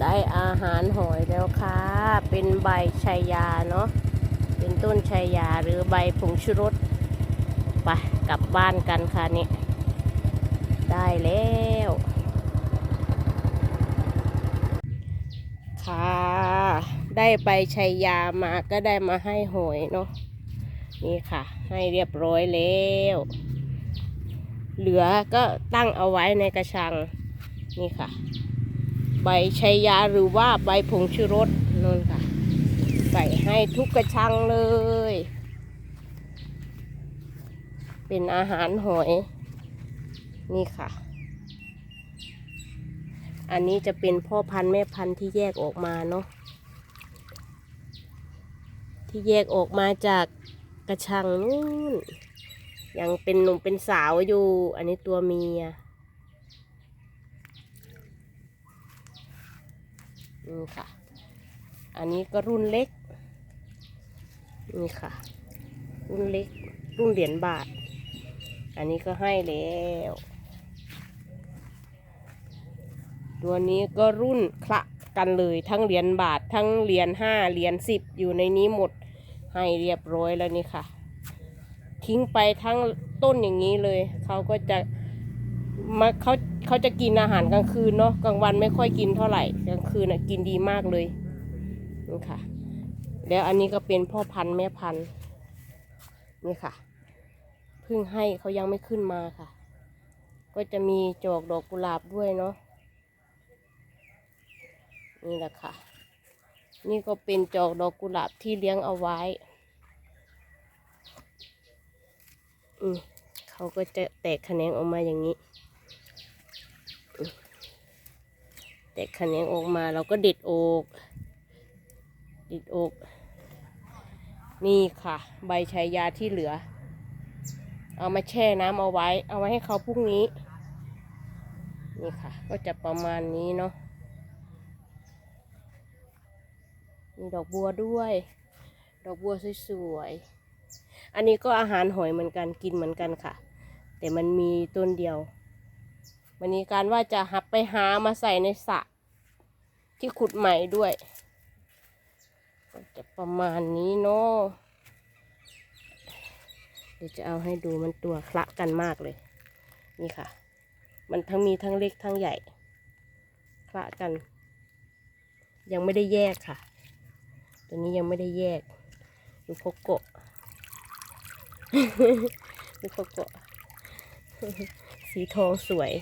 ได้อาหารหอยแล้วค่ะ เป็นใบชายาเนาะ เป็นต้นชายาหรือใบผงชูรส ไปกลับบ้านกันค่ะนี่ ได้แล้ว ค่ะ ได้ใบชายามาก็ได้มาให้หอยเนาะ นี่ค่ะ ให้เรียบร้อยแล้ว เหลือก็ตั้งเอาไว้ในกระชัง นี่ค่ะ บชัยยาหรือว่าใบผงชูรสนั่นค่ะ ใส่ให้ทุกกระชังเลย เป็นอาหารหอย นี่ค่ะ อันนี้จะเป็นพ่อพันธุ์แม่พันธุ์ที่แยกออกมาเนาะที่แยกออกมาจากกระชังนู่นยังเป็นหนุ่มเป็นสาวอยู่ อันนี้ตัวเมีย นี่ค่ะ อันนี้ก็รุ่นเล็ก นี่ค่ะ รุ่นเล็ก รุ่นเหรียญบาท อันนี้ก็ให้แล้ว ตัวนี้ก็รุ่นคละกันเลยทั้งเหรียญบาททั้งเหรียญห้าเหรียญสิบอยู่ในนี้หมดให้เรียบร้อยแล้วนี่ค่ะ ทิ้งไปทั้งต้นอย่างนี้เลย เขาก็จะมาเขา เขาจะกินอาหารกลางคืนเนาะกลางวันไม่ค่อยกินเท่าไหร่กลางคืนน่ะกินดีมากเลยนี่ค่ะ แล้วอันนี้ก็เป็นพ่อพันธุ์แม่พันธุ์นี่ค่ะเพิ่งให้เขายังไม่ขึ้นมาค่ะ ก็จะมีจอกดอกกุหลาบด้วยเนาะนี่แหละค่ะ นี่ก็เป็นจอกดอกกุหลาบที่เลี้ยงเอาไว้อืมเขาก็จะแตกแขนงออกมาอย่างนี้อืมแตกแขนงออกมาเราก็เด็ดอกเด็ดอก นี่ค่ะ ใบชายาที่เหลือ เอามาแช่น้ำเอาไว้ เอาไว้ให้เขาพรุ่งนี้ นี่ค่ะ ก็จะประมาณนี้เนาะมีดอกบัวด้วย ดอกบัวสวยๆ อันนี้ก็อาหารหอยเหมือนกันกินเหมือนกันค่ะ แต่มันมีต้นเดียว มันมีการว่าจะหับไปหามาใส่ในสระที่ขุดใหม่ด้วยก็จะประมาณนี้เนาะเดี๋ยวจะเอาให้ดูมันตัวคละกันมากเลย นี่ค่ะ มันทั้งมีทั้งเล็กทั้งใหญ่ คละกัน ยังไม่ได้แยกค่ะ ตัวนี้ยังไม่ได้แยกดูโคโกะดูโคโกะสีทองสวย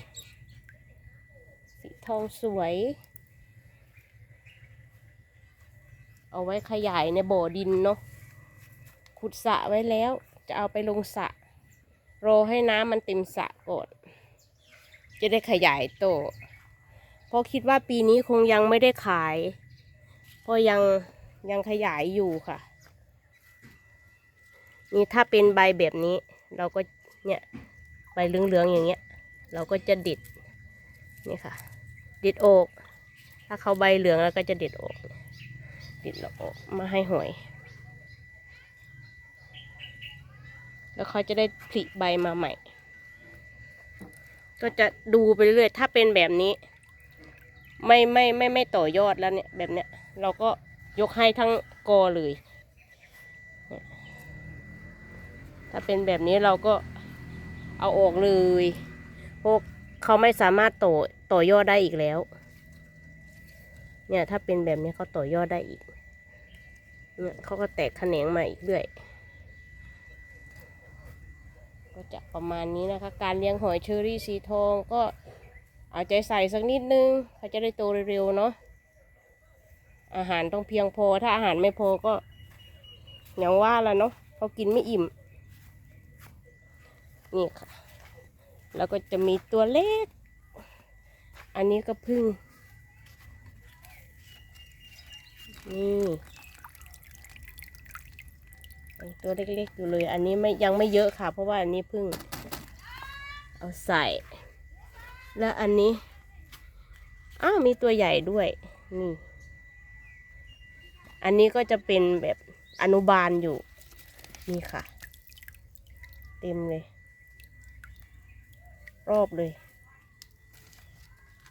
ทองสวย เอาไว้ขยายในบ่อดินเนาะขุดสระไว้แล้ว จะเอาไปลงสระรอให้น้ำมันเต็มสระก่อนจะได้ขยายโตเพราะคิดว่าปีนี้คงยังไม่ได้ขาย เพราะยังยังขยายอยู่ค่ะ นี่ถ้าเป็นใบแบบนี้ เราก็เนี่ยใบเหลืองๆอย่างเงี้ย เราก็จะด็ดนี่ค่ะ ด็ดออก ถ้าเขาใบเหลืองแล้วก็จะเด็ดออกเด็ดออกมาให้หอย แล้วเขาจะได้ผลิใบมาใหม่ ก็จะดูไปเรื่อยถ้าเป็นแบบนี้ ไม่ไม่ไม่ไม่ต่อยอดแล้วเนี่ยแบบเนี้ย เราก็ยกให้ทั้งกอเลย ถ้าเป็นแบบนี้เราก็เอาออกเลยพวกเขาไม่สามารถโต ต่อยอดได้อีกแล้ว เนี่ยถ้าเป็นแบบนี้เขาต่อยอดได้อีก เนี่ยเขาก็แตกแขนงมาอีกเรื่อย ก็จะประมาณนี้นะคะ การเลี้ยงหอยเชอรี่สีทองก็เอาใจใส่สักนิดนึงเขาจะได้โตเร็วๆเนาะ อาหารต้องเพียงพอ ถ้าอาหารไม่พอก็อย่างว่าละเนาะเขากินไม่อิ่ม นี่ค่ะ แล้วก็จะมีตัวเล็ก อันนี้ก็พึ่ง นี่ตัวเล็กๆอยู่เลย อันนี้ไม่ยังไม่เยอะค่ะ เพราะว่าอันนี้พึ่ง เอาใส่ แล้วอันนี้ อ้าวมีตัวใหญ่ด้วย นี่ อันนี้ก็จะเป็นแบบอนุบาลอยู่ นี่ค่ะ เต็มเลย รอบเลย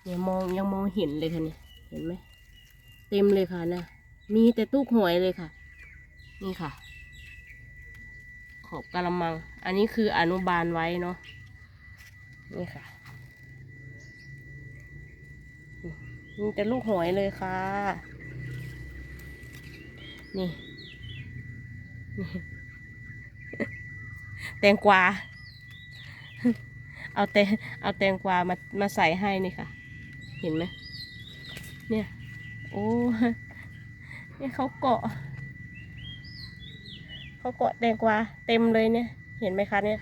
เนี่ยมองยังมองเห็นเลยค่ะเนี่ยเห็นไหมเต็มเลยค่ะนะมีแต่ตู้หวยเลยค่ะ นี่ค่ะ ขอบกระมัง อันนี้คืออนุบาลไว้เนาะนี่ค่ะมีแต่ลูกหอยเลยค่ะ นี่นี่แตงกวา เอาแตงเอาแตงกวามามาใส่ให้นี่ค่ะ เห็นไหมเนี่ย โอ้เนี่ยเขาเกาะเขาเกาะแตงกวาเต็มเลยเนี่ย เห็นไหมคะเนี่ย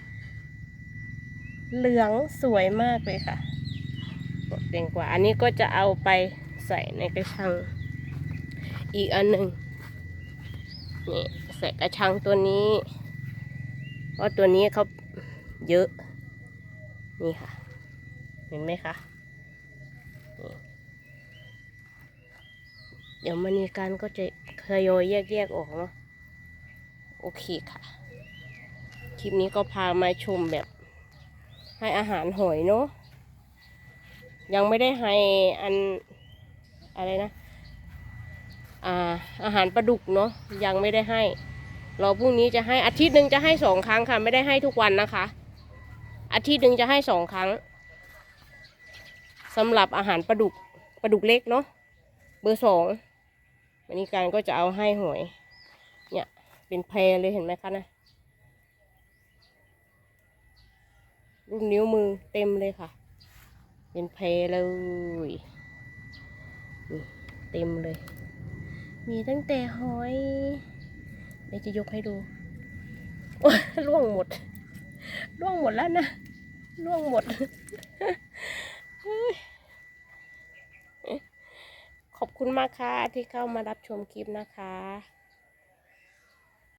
เหลืองสวยมากเลยค่ะเกาะแตงกวาอันนี้ก็จะเอาไปใส่ในกระชัง อีกอันหนึ่งนี่ใส่กระชังตัวนี้ เพราะตัวนี้เขาเยอะ นี่ค่ะ เห็นไหมคะ เดี๋ยวมันมีการก็จะทยอยแยกๆออกเนาะโอเคค่ะ คลิปนี้ก็พามาชมแบบให้อาหารหอยเนาะยังไม่ได้ให้อันอะไรนะอ่าอาหารปลาดุกเนาะยังไม่ได้ให้รอพรุ่งนี้จะให้อาทิตย์หนึ่งจะให้สองครั้งค่ะ ไม่ได้ให้ทุกวันนะคะ อาทิตย์หนึ่งจะให้สองครั้ง สำหรับอาหารปลาดุกปลาดุกเล็กเนาะเบอร์สองวันนี้การก็จะเอาให้หอยเนี่ยเป็นแพรเลยเห็นไหมคะนะรูปนิ้วมือเต็มเลยค่ะ เป็นแพรเลยเต็มเลย มีตั้งแต่หอยเดี๋ยวจะยกให้ดูล่วงหมดล่วงหมดแล้วนะล่วงหมด ขอบคุณมากค่ะที่เข้ามารับชมคลิปนะคะ